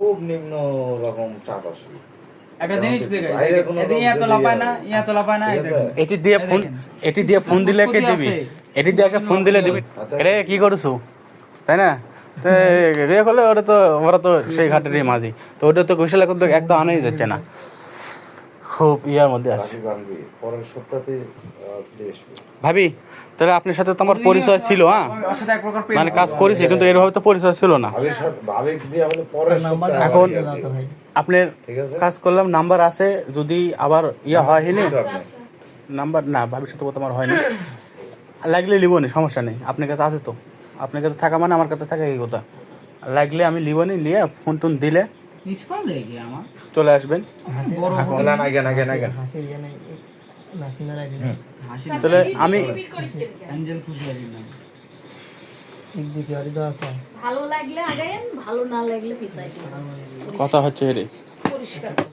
খুব নিম্ন রকম চাপ আসবে একটা জিনিস ইয়া তো লাপায় না ইয়া- ইয়া তো লাপায় না। এটি দিয়ে ফোন এটি দিয়ে ফোন দিলে কে দিবি এটি দিয়ে একটা ফোন দিলে দিবি আচ্ছা। রে কি করছ তাই না করলে ওরা তো ওরা তো সেই ঘাটেরই মাঝি তো ওটা তো কুশলা কিন্তু এক তো আনাই যাচ্ছে না খুব ইয়ার মধ্যে আছে। পরের সপ্তাহে ভাবি তাহলে আপনার সাথে তো আমার পরিচয় ছিল হ্যাঁ? মানে কাজ করেছি কিন্তু এরভাবে তো পরিচয় ছিল না। ভাবির সাথে ভাবি দিয়ে হলে পরের সপ্তাহে এখন আপনার কাজ করলাম নাম্বার আছে যদি আবার ইয়া হয় হিনি নাম্বার না ভাবির সাথে কথা আমার হয়নি। লাগলে লিব নি সমস্যা নেই আপনার কাছে আছে তো। আপনার কাছে থাকা মানে আমার কাছে থাকা এই কথা। লাগলে আমি লিব নি লিয়ে ফোন টোন দিলে মিস কল দেয় কি আমার? চলে আসবেন। না গেন গেন তাহলে আমি অ্যাঞ্জেল খুশি হয়ে গেলাম ভালো লাগলে ভালো না লাগলে পিছাই কথা হচ্ছে রে পরিষ্কার।